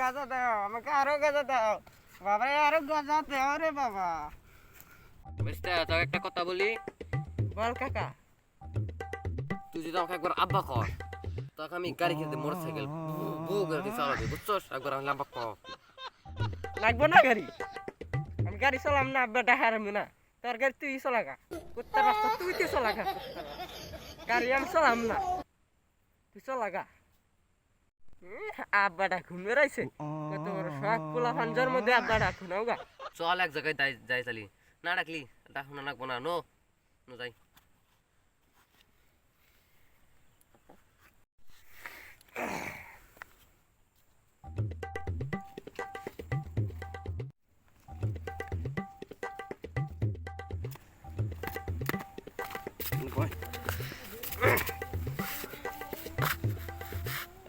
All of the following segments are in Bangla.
গাঁজা দাও আমাকে আরও গাঁজা দাও। বাবা আরও গাঁজা দাও রে বাবা। বুঝতে তোকে একটা কথা বলি। বল কাকা। তুই যদি আমাকে একবার আব্বা কর তোকে আমি গাড়ি কিনতে মোটর সাইকেল বউ গাড়ি চালাবি বুঝছস? একবার আমি আব্বা কর লাগবো না গাড়ি? আমি গাড়ি চালাম না আব্বা ডাহার আমি না। তোর গাড়ি তুই চালাগা। কুত্তার রাস্তা তুই তুই চালাগা গাড়ি আমি চালাম না। তুই চালাগা। আব্বাটা ঘুম বেড়াইছে কত বড় শখ পোলা ফাঞ্জর মধ্যে আব্বাটা ঘুনাও গা। চল এক জায়গায় যাই যাই চালি না ডাকলি ডাক না ডাকবো না নো নো যাই।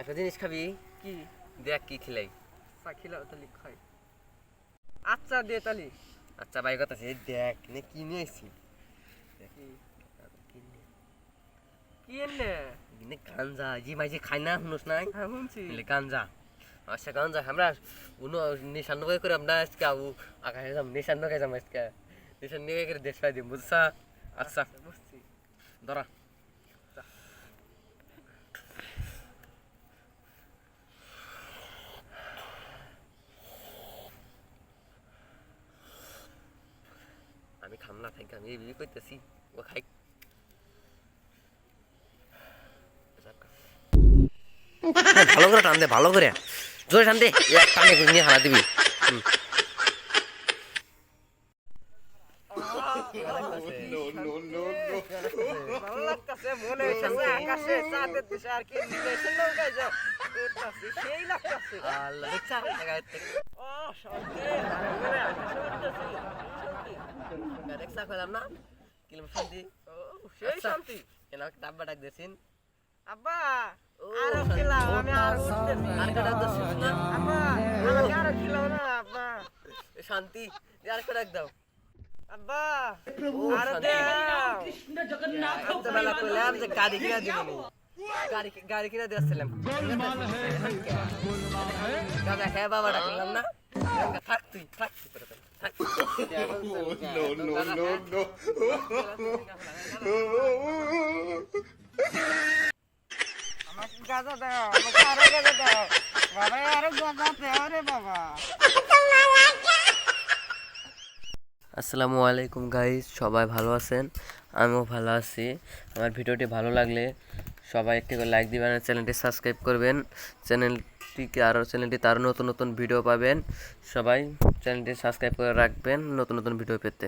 একটা জিনিস খাবি? কি? দেখ কি খেলাই পাখিলা তালি খাই। আচ্ছা দিয়ে তালি। আচ্ছা ভাই কথা আছে। দেখ নে কিনে আইছি? দেখ কি? এনে? কিনে গাঞ্জা। জি মাঝে খাই না শুনোস নাই? হ্যাঁ শুনছি। গাঞ্জা। আচ্ছা গাঞ্জা। আমরা উনো নিশান নগাই করে আমরা আজকে আউ আকাশে যাম নিশান নগাই যাম আজকে। নিশান নগাই করে দেশ পাই দিম বুঝছা? আচ্ছা বুঝছি। ধরা। আমি খাম না থাকি আমি এই করতেছি ও খাই। ভালো করে টান দে ভালো করে। জোরে টান দে এক টানে নিয়ে হারা দিবি। হুম। ভালো লাগতাছে মনে হইতাছে আকাশে চাঁদের দিশে আর কি নিচে নৌকায় যা উঠতাছি সেই লাগতাছে আল্লাহ দেখছা জায়গায় থেকে। ও শান্তি মানে আকাশে উঠতাছি শান্তি কইলাম না। কিলাম শান্তি। ও সেই আচ্ছা। শান্তি। এনা ডাব্বা ডাক দিয়েছেন। আব্বা আরও। খেলাও আমি আরও উঠতেছি আর একটা ডাক দিয়েছিস না। আব্বা আমাকে আরও খেলাও না আব্বা। শান্তি। দিয়ে আরেকটা ডাক দাও। আব্বা আরও দাও বেলা যে গাড়ি কিনা দিবনি গাড়ি গাড়ি কিনা দিয়েছিলাম দাদা হ্যাঁ বাবা ডাকলাম না। থাক তুই থাক তুই no, no, no, no. আমাকে গাঁজা দাও আমাকে আরও গাঁজা দাও আরও গাঁজা দাও রে বাবা আসসালামু আলাইকুম গাইস সবাই ভালো আছেন আমিও ভালো আছি আমার ভিডিওটি ভালো লাগলে সবাই একটি করে লাইক দিবেন আর চ্যানেলটি সাবস্ক্রাইব করবেন। চ্যানেলটিকে আরও চ্যানেলটিতে আরও নতুন নতুন ভিডিও পাবেন। সবাই চ্যানেলটি সাবস্ক্রাইব করে রাখবেন নতুন নতুন ভিডিও পেতে।